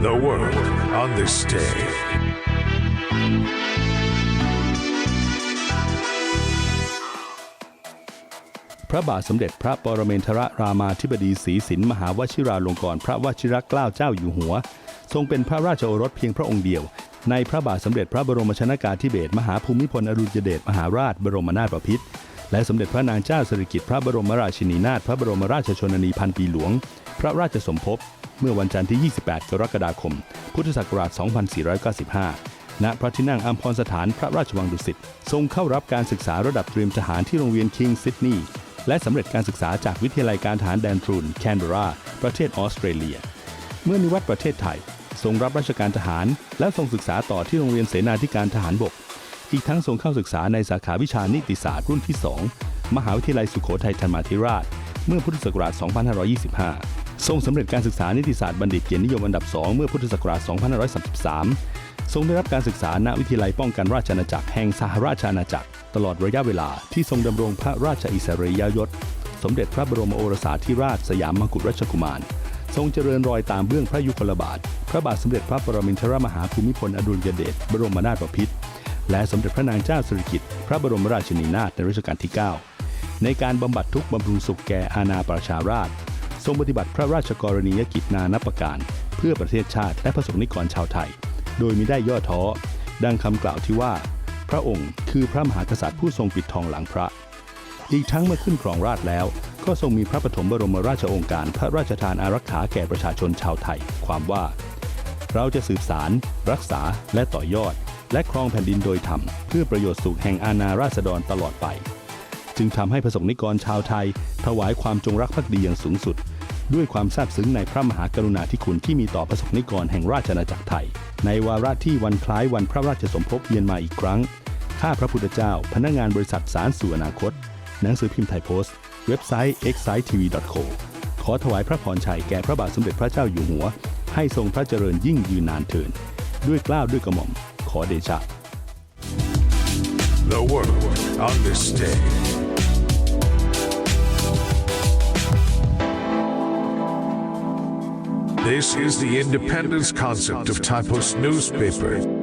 The world on this day. พระบาทสมเด็จพระปรเมนทรรามาธิบดีศรีสินมหาวชิราลงกรณพระวชิรเกล้าเจ้าอยู่หัว ทรงเป็นพระราชโอรสเพียงพระองค์เดียว ในพระบาทสมเด็จพระบรมชนากาธิเบศรมหาภูมิพลอดุลยเดชมหาราชบรมนาถบพิตร และสมเด็จพระนางเจ้าสิริกิติ์พระบรมราชินีนาถพระบรมราชชนนีพันปีหลวง พระราชสมภพเมื่อวันจันทร์ที่ 28 กรกฎาคม พุทธศักราช 2495 ณ พระที่นั่งอัมพรสถานพระราชวังดุสิต ทรงเข้ารับการศึกษาระดับเตรียมทหารที่โรงเรียนคิงซิดนีย์ และสำเร็จการศึกษาจากวิทยาลัยการทหารแดนทรูน แคนเบรา ประเทศออสเตรเลีย เมื่อนิวัตประเทศไทย ทรงรับราชการทหาร และทรงศึกษาต่อที่โรงเรียนเสนาธิการทหารบก อีกทั้งทรงเข้าศึกษาในสาขาวิชานิติศาสตร์รุ่นที่ 2 มหาวิทยาลัยสุโขทัยธรรมาธิราช เมื่อพุทธศักราช 2525 ทรงสำเร็จการศึกษานิติศาสตร์บัณฑิตเกียรตินิยมอันดับ 2 เมื่อพุทธศักราช 2533 ทรงได้รับการศึกษาณวิทยาลัยป้องกันราชอาณาจักรแห่งสหราชอาณาจักร ตลอดระยะเวลาที่ทรงดำรงพระราชอิสริยยศ สมเด็จพระบรมโอรสาธิราชสยามมกุฎราชกุมารทรงเจริญรอยตามเบื้องพระยุคลบาท พระบาทสมเด็จพระปรมินทรมหาภูมิพลอดุลยเดช บรมนาถบพิตร และสมเด็จพระนางเจ้าสิริกิติ์พระบรมราชินีนาถในรัชกาลที่ 9 ในการบำบัดทุกข์บำรุงสุขแก่อาณาประชาราษฎร์ทรงปฏิบัติพระราชกรณียกิจนานับประการ เพื่อประเทศชาติและประสบนิกรชาวไทย โดยมิได้ย่อท้อ ดังคำกล่าวที่ว่า พระองค์คือพระมหากษัตริย์ผู้ทรงปิดทองหลังพระ อีกทั้งเมื่อขึ้นครองราชแล้ว ก็ทรงมีพระปฐมบรมราชโองการพระราชทานอารักขาแก่ประชาชนชาวไทย ความว่า เราจะสืบสารรักษาและต่อยอด และครองแผ่นดินโดยธรรมเพื่อประโยชน์สุขแห่งอาณาราษฎรตลอดไป จึงทำให้ประสงนิกรชาวไทย ถวายความจงรักภักดีอย่างสูงสุด ด้วยความซาบซึ้งในพระมหากรุณาธิคุณที่มีต่อประสงนิกรแห่งราชอาณาจักรไทย ในวาระที่วันคล้ายวันพระราชสมภพเยือนมาอีกครั้ง ข้าพระพุทธเจ้า พนักงานบริษัทสารสู่อนาคต หนังสือพิมพ์ไทยโพสต์ เว็บไซต์ excitv.co ขอถวายพระพรชัยแก่พระบาทสมเด็จพระเจ้าอยู่หัว ให้ทรงพระเจริญยิ่งยืนนานเทินด้วยกล้าวด้วยกระหม่อม ขอเดชะ The world on this day. This is the independence concept of Typos newspaper.